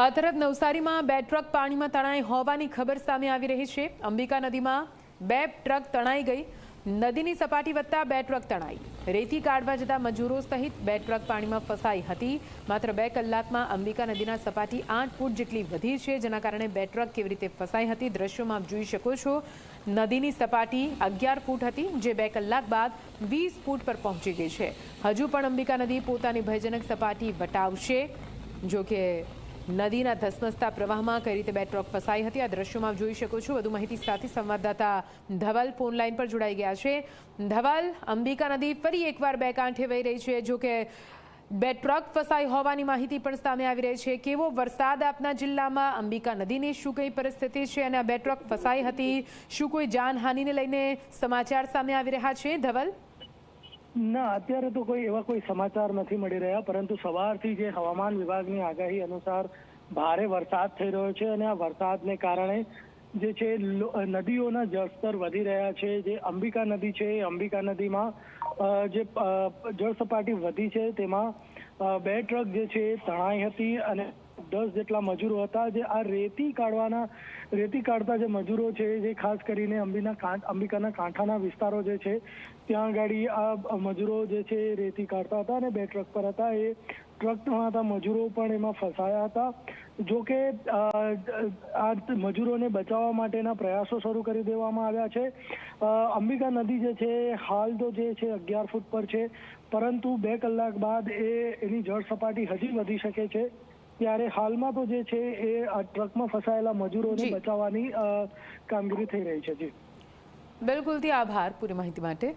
આ તરફ નવસારીમાં બે ટ્રક પાણીમાં તણાઈ હોવાની ખબર સામે આવી રહી છે. અંબિકા નદીમાં બે ટ્રક તણાઈ ગઈ. નદીની સપાટી વધતા બે ટ્રક તણાઈ. રેતી કાઢવા જતા મજૂરો સહિત બે ટ્રક પાણીમાં ફસાઈ હતી. માત્ર બે કલાકમાં અંબિકા નદીના સપાટી આઠ ફૂટ જેટલી વધી છે, જેના કારણે બે ટ્રક કેવી રીતે ફસાઈ હતી દ્રશ્યોમાં આપ જોઈ શકો છો. નદીની સપાટી અગિયાર ફૂટ હતી, જે બે કલાક બાદ વીસ ફૂટ પર પહોંચી ગઈ છે. હજુ પણ અંબિકા નદી પોતાની ભયજનક સપાટી વટાવશે. જો કે નદીના ધસમસતા પ્રવાહમાં કઈ રીતે બે ટ્રક ફસાઈ હતી? આ દ્રશ્યોમાં જોઈ શકો છો. વધુ માહિતી સાથે સંવાદદાતા ધવલ ફોન લાઈન પર જોડાઈ ગયા છે. ધવલ, અંબિકા નદી ફરી એકવાર બે કાંઠે વહી રહી છે, જો કે બે ટ્રક ફસાઈ હોવાની માહિતી પણ સામે આવી રહી છે. કેવો વરસાદ આપના જિલ્લામાં? અંબિકા નદીની શું કઈ પરિસ્થિતિ છે અને આ બે ટ્રક ફસાઈ હતી? શું કોઈ જાનહાનિને લઈને સમાચાર સામે આવી રહ્યા છે? ધવલ? ના, અત્યારે તો કોઈ એવા કોઈ સમાચાર નથી મળી રહ્યા, પરંતુ સવારથી જે હવામાન વિભાગની આગાહી અનુસાર ભારે વરસાદ થઈ રહ્યો છે અને આ વરસાદને કારણે જે છે નદીઓના જળસ્તર વધી રહ્યા છે. જે અંબિકા નદી છે, એ અંબિકા નદીમાં જે જળ સપાટી વધી છે, તેમાં બે ટ્રક જે છે તણાઈ હતી અને દસ જેટલા મજૂરો હતા જે આ રેતી કાઢવાના, રેતી કાઢતા જે મજૂરો છે જે ખાસ કરીને અંબીના અંબિકાના કાંઠાના વિસ્તારો જે છે, ત્યાં ગાડી આ મજૂરો જે છે રેતી કાઢતા હતા અને બે ટ્રક પર હતા. એ ટ્રકમાં હતા મજૂરો પણ એમાં ફસાયા હતા. જો કે આ મજૂરોને બચાવવા માટેના પ્રયાસો શરૂ કરી દેવામાં આવ્યા છે. અંબિકા નદી જે છે હાલ તો જે છે અગિયાર ફૂટ પર છે, પરંતુ બે કલાક બાદ એ એની જળ સપાટી હજી વધી શકે છે. ત્યારે હાલમાં તો જે છે એ આ ટ્રકમાં ફસાયેલા મજૂરોને. બચાવવાની કામગીરી થઈ રહી છે. જી. બિલકુલથી આભાર પૂરી માહિતી માટે.